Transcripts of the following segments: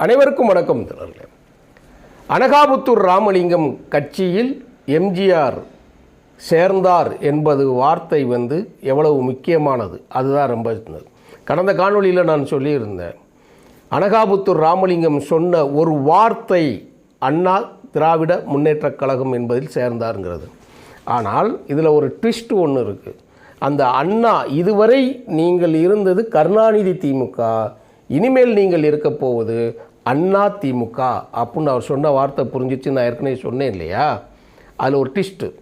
அனைவருக்கும் வணக்கம் தொடர்களே அனகாபுத்தூர் ராமலிங்கம் கட்சியில் எம்ஜிஆர் சேர்ந்தார் என்பது வார்த்தை வந்து எவ்வளவு முக்கியமானது அதுதான் ரொம்ப இருந்தது. கடந்த காணொளியில் நான் சொல்லியிருந்தேன் அனகாபுத்தூர் ராமலிங்கம் சொன்ன ஒரு வார்த்தை அண்ணா திராவிட முன்னேற்றக் கழகம் என்பதில் சேர்ந்தாருங்கிறது. ஆனால் இதில் ஒரு ட்விஸ்ட் ஒன்று இருக்குது அந்த அண்ணா இதுவரை நீங்கள் இருந்தது கருணாநிதி திமுக இனிமேல் நீங்கள் இருக்க போவது அண்ணா திமுக அப்படின்னு அவர் சொன்ன வார்த்தை புரிஞ்சிச்சு நான் ஏற்கனவே சொன்னேன் இல்லையா? அதில் ஒரு டிஸ்ட்டு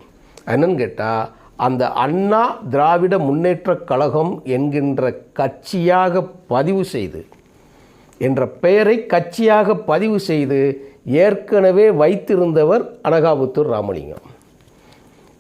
என்னன்னு கேட்டால் அந்த அண்ணா திராவிட முன்னேற்றக் கழகம் என்கின்ற கட்சியாக பதிவு செய்து என்ற பெயரை கட்சியாக பதிவு செய்து ஏற்கனவே வைத்திருந்தவர் அனகாபுத்தூர் ராமலிங்கம்.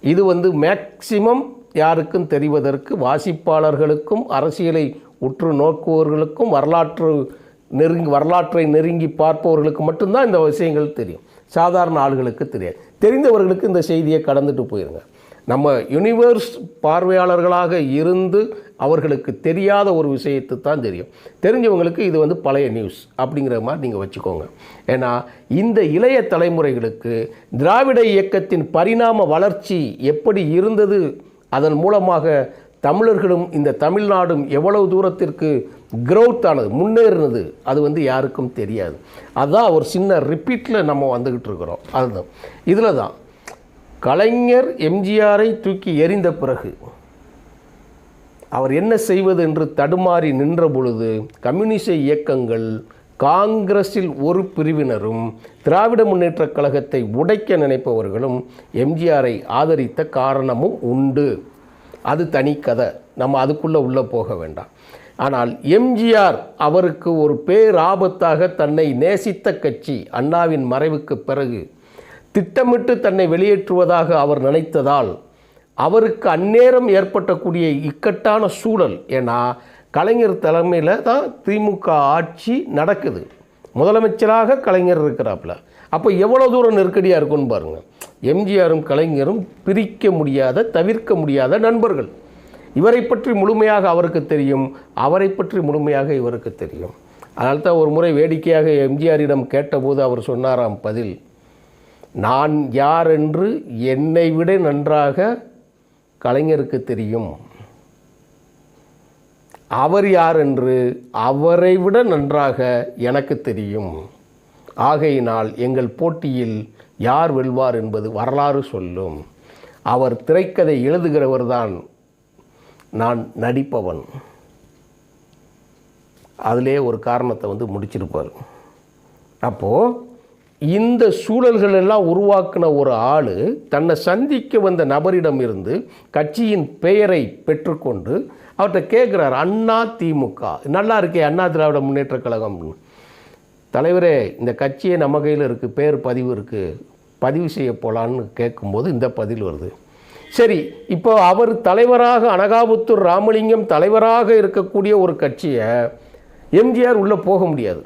இது வந்து மேக்சிமம் யாருக்கும் தெரிவதற்கு வாசிப்பாளர்களுக்கும் அரசியலை உற்று நோக்குபவர்களுக்கும் வரலாற்று நெருங்கி வரலாற்றை நெருங்கி பார்ப்பவர்களுக்கு மட்டும்தான் இந்த விஷயங்கள் தெரியும். சாதாரண ஆளுகளுக்கு தெரியாது. தெரிந்தவர்களுக்கு இந்த செய்தியை கடந்துட்டு போயிருங்க. நம்ம யுனிவர்ஸ் பார்வையாளர்களாக இருந்து அவர்களுக்கு தெரியாத ஒரு விஷயத்தை தான் தெரியும். தெரிஞ்சவங்களுக்கு இது வந்து பழைய நியூஸ் அப்படிங்கிற மாதிரி நீங்கள் வச்சுக்கோங்க. ஏன்னா இந்த இளைய தலைமுறைகளுக்கு திராவிட இயக்கத்தின் பரிணாம வளர்ச்சி எப்படி இருந்தது அதன் மூலமாக தமிழர்களும் இந்த தமிழ்நாடும் எவ்வளவு தூரத்திற்கு க்ரோத் ஆனது முன்னேறினது அது வந்து யாருக்கும் தெரியாது. அதுதான் ஒரு சின்ன ரிப்பீட்டில் நம்ம வந்துக்கிட்டு இருக்கிறோம். அதுதான். இதில் தான் கலைஞர் எம்ஜிஆரை தூக்கி எறிந்த பிறகு அவர் என்ன செய்வது என்று தடுமாறி நின்ற பொழுது கம்யூனிச இயக்கங்கள் காங்கிரஸில் ஒரு பிரிவினரும் திராவிட முன்னேற்றக் கழகத்தை உடைக்க நினைப்பவர்களும் எம்ஜிஆரை ஆதரித்த காரணமும் உண்டு. அது தனி கதை. நம்ம அதுக்குள்ளே உள்ளே போக வேண்டாம். ஆனால் எம்ஜிஆர் அவருக்கு ஒரு பேராபத்தாக தன்னை நேசித்த கட்சி அண்ணாவின் மறைவுக்கு பிறகு திட்டமிட்டு தன்னை வெளியேற்றுவதாக அவர் நினைத்ததால் அவருக்கு அந்நேரம் ஏற்பட்டக்கூடிய இக்கட்டான சூழல். ஏன்னா கலைஞர் தலைமையில் தான் திமுக ஆட்சி நடக்குது. முதலமைச்சராக கலைஞர் இருக்கிறாப்புல. அப்போ எவ்வளோ தூரம் நெருக்கடியாக இருக்கும்னு பாருங்கள் எம்ஜிஆரும் கலைஞரும் பிரிக்க முடியாத தவிர்க்க முடியாத நண்பர்கள். இவரை பற்றி முழுமையாக அவருக்கு தெரியும் அவரை பற்றி முழுமையாக இவருக்கு தெரியும். அதனால தான் ஒரு முறை வேடிக்கையாக எம்ஜிஆரிடம் கேட்டபோது அவர் சொன்னாராம் பதில் நான் யார் என்று என்னை விட நன்றாக கலைஞருக்கு தெரியும். அவர் யார் என்று அவரை விட நன்றாக எனக்கு தெரியும். ஆகையினால் எங்கள் போட்டியில் யார் வெல்வார் என்பது வரலாறு சொல்லும். அவர் திரைக்கதை எழுதுகிறவர்தான் நான் நடிப்பவன். அதிலே ஒரு காரணத்தை வந்து முடிச்சிருப்பார். அப்போது இந்த சூழல்கள் எல்லாம் உருவாக்கின ஒரு ஆள் தன்னை சந்திக்க வந்த நபரிடம் இருந்து கட்சியின் பெயரை பெற்றுக்கொண்டு அவர்கிட்ட கேட்குறார் அண்ணா திமுக. நல்லா இருக்கே அண்ணா திராவிட முன்னேற்றக் கழகம். தலைவரே இந்த கட்சியே நம்ம கையில் இருக்குது பேர் பதிவு இருக்குது பதிவு செய்ய போகலான்னு கேட்கும்போது இந்த பதில் வருது. சரி இப்போ அவர் தலைவராக அனகாபுத்தூர் ராமலிங்கம் தலைவராக இருக்கக்கூடிய ஒரு கட்சியை எம்ஜிஆர் உள்ளே போக முடியாது.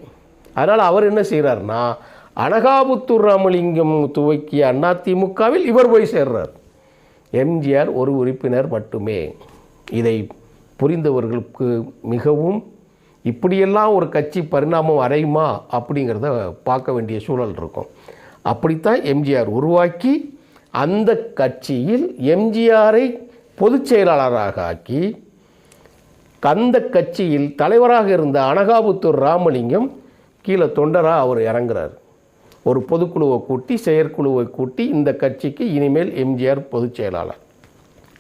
அதனால் அவர் என்ன செய்கிறார்னா அனகாபுத்தூர் ராமலிங்கம் துவக்கிய அதிமுகவில் இவர் போய் சேர்றார். எம்ஜிஆர் ஒரு உறுப்பினர் மட்டுமே. இதை புரிந்தவர்களுக்கு மிகவும் இப்படியெல்லாம் ஒரு கட்சி பரிணாமம் அடையுமா அப்படிங்கிறத பார்க்க வேண்டிய சூழல் இருக்கும். அப்படித்தான் எம்ஜிஆர் உருவாக்கி அந்த கட்சியில் எம்ஜிஆரை பொதுச் செயலாளராக ஆக்கி அந்த கட்சியில் தலைவராக இருந்த அனகாபுத்தூர் ராமலிங்கம் கீழே தொண்டராக அவர் இறங்குறார். ஒரு பொதுக்குழுவை கூட்டி செயற்குழுவை கூட்டி இந்த கட்சிக்கு இனிமேல் எம்ஜிஆர் பொதுச் செயலாளர்.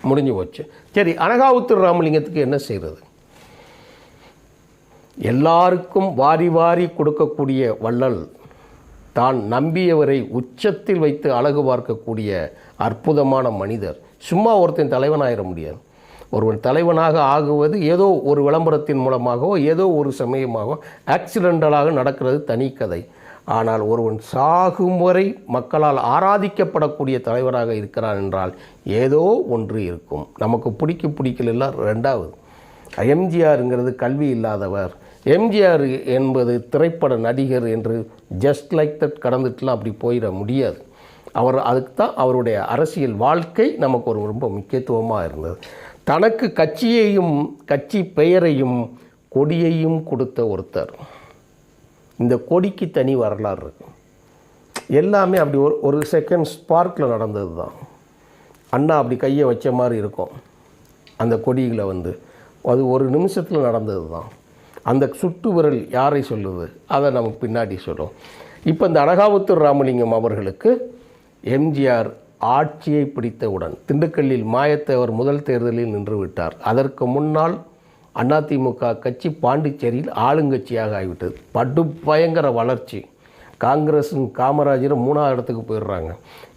முடிஞ்சு போச்சு. சரி அனகாபுத்தூர் ராமலிங்கத்துக்கு என்ன செய்கிறது எல்லாருக்கும் வாரி வாரி கொடுக்கக்கூடிய வள்ளல் தான் நம்பியவரை உச்சத்தில் வைத்து அழகு பார்க்கக்கூடிய அற்புதமான மனிதர். சும்மா ஒருத்தன் தலைவனாயிட முடியாது. ஒருவன் தலைவனாக ஆகுவது ஏதோ ஒரு விளம்பரத்தின் மூலமாகவோ ஏதோ ஒரு சமயமாகவோ ஆக்சிடென்டலாக நடக்கிறது தனி கதை. ஆனால் ஒருவன் சாகும் வரை மக்களால் ஆராதிக்கப்படக்கூடிய தலைவராக இருக்கிறான் என்றால் ஏதோ ஒன்று இருக்கும். நமக்கு பிடிக்க பிடிக்கல ரெண்டாவது. எம்ஜிஆருங்கிறது கல்வி இல்லாதவர். எம்ஜிஆர் என்பது திரைப்பட நடிகர் என்று ஜஸ்ட் லைக் தட் கடந்துட்டுலாம் அப்படி போயிட முடியாது. அவர் அதுக்கு தான் அவருடைய அரசியல் வாழ்க்கை நமக்கு ஒரு ரொம்ப முக்கியத்துவமாக இருந்தது. தனக்கு கட்சியையும் கட்சி பெயரையும் கொடியையும் கொடுத்த ஒருத்தர். இந்த கொடிக்கு தனி வரலாறு இருக்கு. எல்லாமே அப்படி ஒரு ஒரு செகண்ட் ஸ்பார்க்கில் நடந்தது தான். அண்ணா அப்படி கையை வச்ச மாதிரி இருக்கும். அந்த கொடியில் வந்து. அது ஒரு நிமிஷத்தில் நடந்தது தான். அந்த சுட்டு விரல் யாரை சொல்லுது? அதை நமக்கு பின்னாடி சொல்லும். இப்போ இந்த அனகாபுத்தூர் ராமலிங்கம் அவர்களுக்கு எம்ஜிஆர் ஆட்சியை பிடித்தவுடன் திண்டுக்கல்லில் மாயத்தேவர் முதல் தேர்தலில் நின்று விட்டார். அதற்கு முன்னால் அதிமுக கட்சி பாண்டிச்சேரியில் ஆளுங்கட்சியாக ஆகிவிட்டது. படு பயங்கர வளர்ச்சி. காங்கிரஸும் காமராஜரும் மூணாவது இடத்துக்கு போயிடுறாங்க.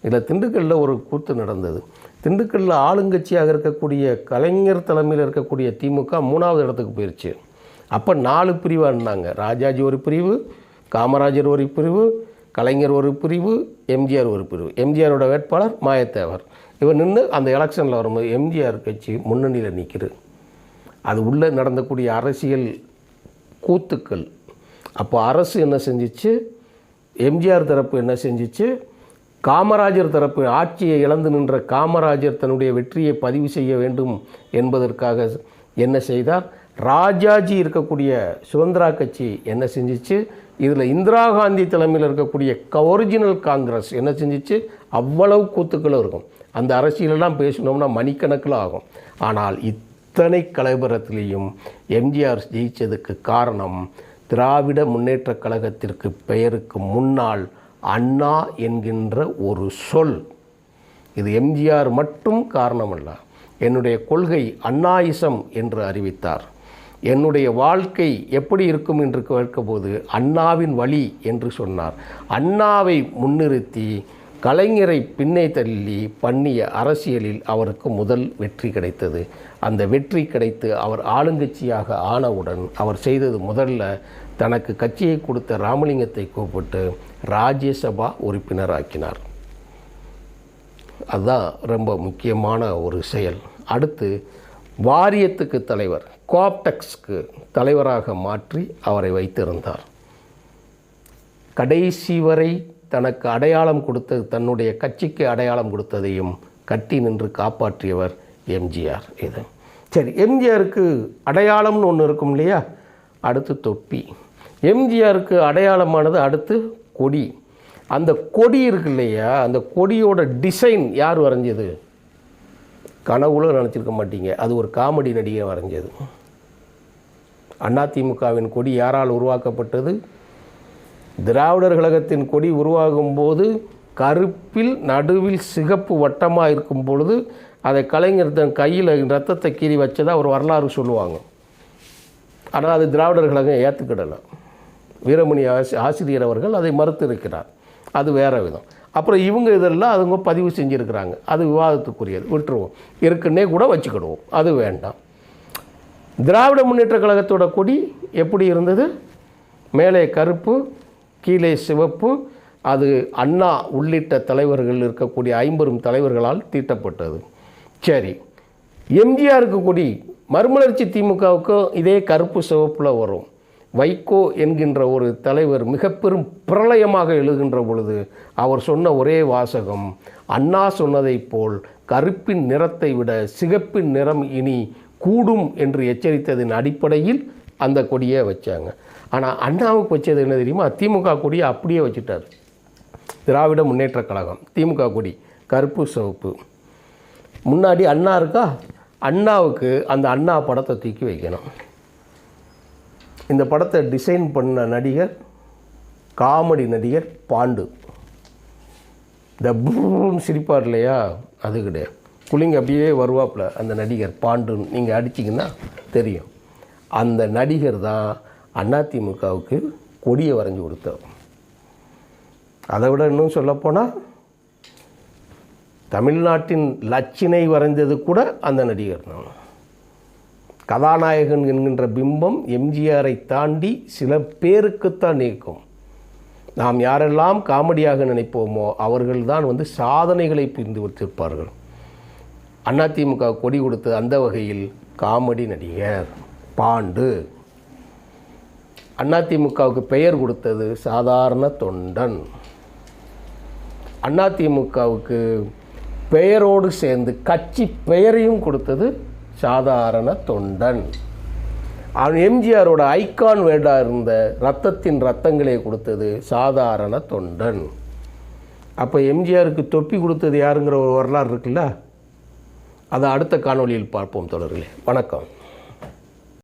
இதில் திண்டுக்கல்லில் ஒரு கூத்து நடந்தது. திண்டுக்கல்லில் ஆளுங்கட்சியாக இருக்கக்கூடிய கலைஞர் தலைமையில் இருக்கக்கூடிய திமுக மூணாவது இடத்துக்கு போயிடுச்சு அப்போ நாலு பிரிவாக இருந்தாங்க ராஜாஜி ஒரு பிரிவு காமராஜர் ஒரு பிரிவு கலைஞர் ஒரு பிரிவு எம்ஜிஆர் ஒரு பிரிவு. எம்ஜிஆரோட வேட்பாளர் மாயத்தேவர். இவர் நின்று அந்த எலெக்ஷனில் வரும்போது எம்ஜிஆர் கட்சி முன்னணியில் நிற்கிறது அது உள்ளே நடந்தக்கூடிய அரசியல் கூத்துக்கள். அப்போ அரசு என்ன செஞ்சிச்சு? எம்ஜிஆர் தரப்பு என்ன செஞ்சிச்சு? காமராஜர் தரப்பு ஆட்சியை இழந்து நின்ற காமராஜர் தன்னுடைய வெற்றியை பதிவு செய்ய வேண்டும் என்பதற்காக என்ன செய்தார்? ராஜாஜி இருக்கக்கூடிய சுதந்திரா கட்சி என்ன செஞ்சிச்சு? இதில் இந்திரா காந்தி தலைமையில் இருக்கக்கூடிய ஒரிஜினல் காங்கிரஸ் என்ன செஞ்சிச்சு? அவ்வளவு கூத்துக்களும் இருக்கும். அந்த அரசியலெல்லாம் பேசணும்னா மணிக்கணக்கில் ஆகும். ஆனால் இத்தனை கலைபரத்திலையும் எம்ஜிஆர் ஜெயித்ததுக்கு காரணம் திராவிட முன்னேற்ற கழகத்திற்கு பெயருக்கு முன்னால் அண்ணா என்கின்ற ஒரு சொல். இது எம்ஜிஆர் மட்டும் காரணமல்ல என்னுடைய கொள்கை அண்ணாயிசம் என்று அறிவித்தார். என்னுடைய வாழ்க்கை எப்படி இருக்கும் என்று கேட்கபோது அண்ணாவின் வழி என்று சொன்னார். அண்ணாவை முன்னிறுத்தி கலைஞரை பின்னே தள்ளி பண்ணிய அரசியலில் அவருக்கு முதல் வெற்றி கிடைத்தது. அந்த வெற்றி கிடைத்து அவர் ஆளுங்கட்சியாக ஆனவுடன் அவர் செய்தது முதல்ல தனக்கு கட்சியை கொடுத்த ராமலிங்கத்தை கூப்பிட்டு ராஜ்யசபா உறுப்பினராக்கினார். அதுதான் ரொம்ப முக்கியமான ஒரு செயல். அடுத்து வாரியத்துக்கு தலைவர் கோப்டெக்ஸ்க்கு தலைவராக மாற்றி அவரை வைத்திருந்தார். கடைசி வரை தனக்கு அடையாளம் கொடுத்தது தன்னுடைய கட்சிக்கு அடையாளம் கொடுத்ததையும் கட்டி நின்று காப்பாற்றியவர் எம்ஜிஆர் இது. சரி எம்ஜிஆருக்கு அடையாளம்னு ஒன்று இருக்கும் இல்லையா? அடுத்து தொப்பி. எம்ஜிஆருக்கு அடையாளமானது அடுத்து கொடி. அந்த கொடி இருக்கு இல்லையா? அந்த கொடியோட டிசைன் யார் வரைஞ்சது? கனவுல நினச்சிருக்க மாட்டீங்க. அது ஒரு காமெடி நடிகை வரைஞ்சது. அதிமுகவின் கொடி யாரால் உருவாக்கப்பட்டது? திராவிடர் கழகத்தின் கொடி உருவாகும் போது கருப்பில் நடுவில் சிகப்பு வட்டமாக இருக்கும் பொழுது அதை கலைஞர் தன் கையில் ரத்தத்தை கீறி வச்சதாக ஒரு வரலாறு சொல்லுவாங்க. ஆனால் அது திராவிடர் கழகம் ஏற்றுக்கிடலை வீரமணி ஆசி ஆசிரியர் அவர்கள் அதை மறுத்து இருக்கிறார் அது வேறு விதம். அப்புறம் இவங்க இதெல்லாம் அதுங்க பதிவு செஞ்சுருக்கிறாங்க. அது விவாதத்துக்குரியது. விட்டுருவோம். இருக்குன்னே கூட வச்சுக்கிடுவோம். அது வேண்டாம். திராவிட முன்னேற்ற கழகத்தோட கொடி எப்படி இருந்தது? மேலே கருப்பு கீழே சிவப்பு அது அண்ணா உள்ளிட்ட தலைவர்கள் இருக்கக்கூடிய ஐம்பெரும் தலைவர்களால் தீட்டப்பட்டது. சரி. எம்ஜிஆருக்கு கொடி மறுமலர்ச்சி திமுகவுக்கும் இதே கருப்பு சிவப்பில் வரும். வைகோ என்கின்ற ஒரு தலைவர் மிக பெரும் பிரளயமாக எழுகின்ற பொழுது அவர் சொன்ன ஒரே வாசகம் அண்ணா சொன்னதைப் போல் கருப்பின் நிறத்தை விட சிகப்பின் நிறம் இனி கூடும் என்று எச்சரித்ததின் அடிப்படையில் அந்த கொடியை வச்சாங்க. ஆனால் அண்ணாவுக்கு வச்சது என்ன தெரியுமா? திமுக கொடியை அப்படியே வச்சுட்டார். திராவிட முன்னேற்ற கழகம் திமுக கொடி கருப்பு சிவப்பு. முன்னாடி அண்ணா இருக்கா? அண்ணாவுக்கு அந்த அண்ணா படத்தை தூக்கி வைக்கணும். இந்த படத்தை டிசைன் பண்ண நடிகர் காமெடி நடிகர் பாண்டு. இந்த ப்ரூன்னு சிரிப்பார் இல்லையா? அது கிடையாது. குளிங்க அப்படியே வருவாப்புல அந்த நடிகர் பாண்டுன்னு. நீங்கள் அடிச்சிங்கன்னா தெரியும். அந்த நடிகர் தான் அதிமுகவுக்கு கொடியை வரைஞ்சி கொடுத்தார் அதை விட இன்னும் சொல்லப்போனால் தமிழ்நாட்டின் லட்சினை வரைந்தது கூட அந்த நடிகர் தான். கதாநாயகன் என்கின்ற பிம்பம் எம்ஜிஆரை தாண்டி சில பேருக்குத்தான் நீக்கும். நாம் யாரெல்லாம் காமெடியாக நினைப்போமோ அவர்கள்தான் வந்து சாதனைகளை புரிந்து வைத்திருப்பார்கள் அதிமுக கொடி கொடுத்து அந்த வகையில் காமெடி நடிகர் பாண்டு. அதிமுகவுக்கு பெயர் கொடுத்தது சாதாரண தொண்டன். அதிமுகவுக்கு பெயரோடு சேர்ந்து கட்சி பெயரையும் கொடுத்தது சாதாரண தொண்டன். அவன் எம்ஜிஆரோட ஐகான் வேர்டாக இருந்த ரத்தத்தின் ரத்தங்களை கொடுத்தது சாதாரண தொண்டன். அப்போ எம்ஜிஆருக்கு தொப்பி கொடுத்தது யாருங்கிற ஒரு வரலாறு இருக்குல்ல? அதை அடுத்த காணொளியில் பார்ப்போம் தொடர்களே வணக்கம்.